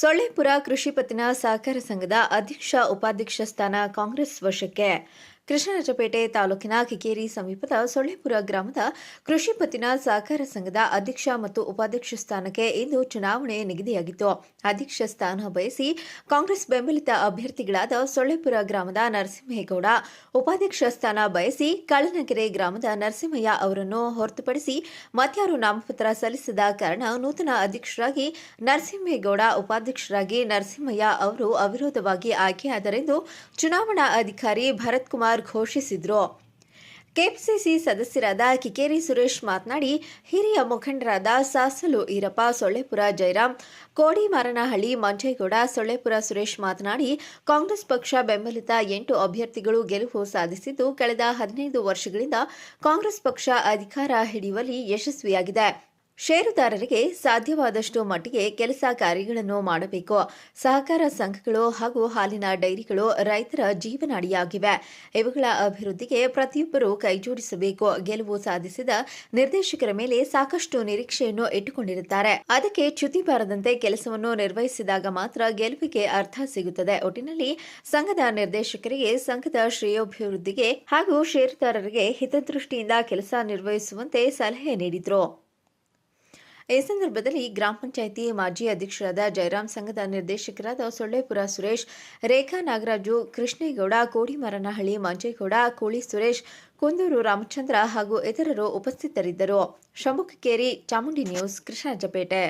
ಸೊಳ್ಳೆಪುರ ಕೃಷಿ ಪತ್ತಿನ ಸಹಕಾರ ಸಂಘದ ಅಧ್ಯಕ್ಷ ಉಪಾಧ್ಯಕ್ಷ ಸ್ಥಾನ ಕಾಂಗ್ರೆಸ್ ವಶಕ್ಕೆ. ಕೃಷ್ಣರಾಜಪೇಟೆ ತಾಲೂಕಿನ ಕಿಕೇರಿ ಸಮೀಪದ ಸೊಳ್ಳೆಪುರ ಗ್ರಾಮದ ಕೃಷಿ ಪತ್ತಿನ ಸಹಕಾರ ಸಂಘದ ಅಧ್ಯಕ್ಷ ಮತ್ತು ಉಪಾಧ್ಯಕ್ಷ ಸ್ಥಾನಕ್ಕೆ ಇಂದು ಚುನಾವಣೆ ನಿಗದಿಯಾಗಿತ್ತು. ಅಧ್ಯಕ್ಷ ಸ್ಥಾನ ಬಯಸಿ ಕಾಂಗ್ರೆಸ್ ಬೆಂಬಲಿತ ಅಭ್ಯರ್ಥಿಗಳಾದ ಸೊಳ್ಳೆಪುರ ಗ್ರಾಮದ ನರಸಿಂಹೇಗೌಡ, ಉಪಾಧ್ಯಕ್ಷ ಸ್ಥಾನ ಬಯಸಿ ಕಳ್ಳನಕೆರೆ ಗ್ರಾಮದ ನರಸಿಂಹಯ್ಯ ಅವರನ್ನು ಹೊರತುಪಡಿಸಿ ಮತ್ಯಾರು ನಾಮಪತ್ರ ಸಲ್ಲಿಸದ ಕಾರಣ ನೂತನ ಅಧ್ಯಕ್ಷರಾಗಿ ನರಸಿಂಹೇಗೌಡ, ಉಪಾಧ್ಯಕ್ಷರಾಗಿ ನರಸಿಂಹಯ್ಯ ಅವರು ಅವಿರೋಧವಾಗಿ ಆಯ್ಕೆಯಾದರೆಂದು ಚುನಾವಣಾ ಅಧಿಕಾರಿ ಭರತ್ ಕುಮಾರ್ ಘೋಷಿಸಿದ್ರು. ಕೆಪಿಸಿಸಿ ಸದಸ್ಯರಾದ ಕಿಕೇರಿ ಸುರೇಶ್ ಮಾತನಾಡಿ, ಹಿರಿಯ ಮುಖಂಡರಾದ ಸಾಸಲು ಈರಪ್ಪ, ಸೊಳ್ಳೆಪುರ ಜಯರಾಮ್ ಕೋಡಿಮಾರನಹಳ್ಳಿ ಮಂಜೇಗೌಡ, ಸೊಳ್ಳೆಪುರ ಸುರೇಶ್ ಮಾತನಾಡಿ, ಕಾಂಗ್ರೆಸ್ ಪಕ್ಷ ಬೆಂಬಲಿತ ಎಂಟು ಅಭ್ಯರ್ಥಿಗಳು ಗೆಲುವು ಸಾಧಿಸಿದ್ದು, ಕಳೆದ ಹದಿನೈದು ವರ್ಷಗಳಿಂದ ಕಾಂಗ್ರೆಸ್ ಪಕ್ಷ ಅಧಿಕಾರ ಹಿಡಿಯುವಲ್ಲಿ ಯಶಸ್ವಿಯಾಗಿದೆ. ಷೇರುದಾರರಿಗೆ ಸಾಧ್ಯವಾದಷ್ಟು ಮಟ್ಟಿಗೆ ಕೆಲಸ ಕಾರ್ಯಗಳನ್ನು ಮಾಡಬೇಕು. ಸಹಕಾರ ಸಂಘಗಳು ಹಾಗೂ ಹಾಲಿನ ಡೈರಿಗಳು ರೈತರ ಜೀವನಾಡಿಯಾಗಿವೆ. ಇವುಗಳ ಅಭಿವೃದ್ಧಿಗೆ ಪ್ರತಿಯೊಬ್ಬರೂ ಕೈಜೋಡಿಸಬೇಕು. ಗೆಲುವು ಸಾಧಿಸಿದ ನಿರ್ದೇಶಕರ ಮೇಲೆ ಸಾಕಷ್ಟು ನಿರೀಕ್ಷೆಯನ್ನು ಇಟ್ಟುಕೊಂಡಿರುತ್ತಾರೆ. ಅದಕ್ಕೆ ಚ್ಯುತಿ ಬಾರದಂತೆ ಕೆಲಸವನ್ನು ನಿರ್ವಹಿಸಿದಾಗ ಮಾತ್ರ ಗೆಲುವಿಗೆ ಅರ್ಥ ಸಿಗುತ್ತದೆ. ಒಟ್ಟಿನಲ್ಲಿ ಸಂಘದ ನಿರ್ದೇಶಕರಿಗೆ, ಸಂಘದ ಶ್ರೇಯೋಭಿವೃದ್ಧಿಗೆ ಹಾಗೂ ಷೇರುದಾರರಿಗೆ ಹಿತದೃಷ್ಟಿಯಿಂದ ಕೆಲಸ ನಿರ್ವಹಿಸುವಂತೆ ಸಲಹೆ ನೀಡಿದರು. ಈ ಸಂದರ್ಭದಲ್ಲಿ ಗ್ರಾಮ ಪಂಚಾಯಿತಿ ಮಾಜಿ ಅಧ್ಯಕ್ಷರಾದ ಜಯರಾಮ್ ಸಂಘದ ನಿರ್ದೇಶಕರಾದ ಸೊಳ್ಳೆಪುರ ಸುರೇಶ್, ರೇಖಾ ನಾಗರಾಜು, ಕೃಷ್ಣೇಗೌಡ, ಕೋಡಿಮರನಹಳ್ಳಿ, ಮಂಜೇಗೌಡ, ಕೋಳಿ ಸುರೇಶ್, ಕುಂದೂರು ರಾಮಚಂದ್ರ ಹಾಗೂ ಇತರರು ಉಪಸ್ಥಿತರಿದ್ದರು. ಶಂಭುಕೇರಿ ಚಾಮುಂಡಿ ನ್ಯೂಸ್ ಕೃಷ್ಣರಾಜಪೇಟೆ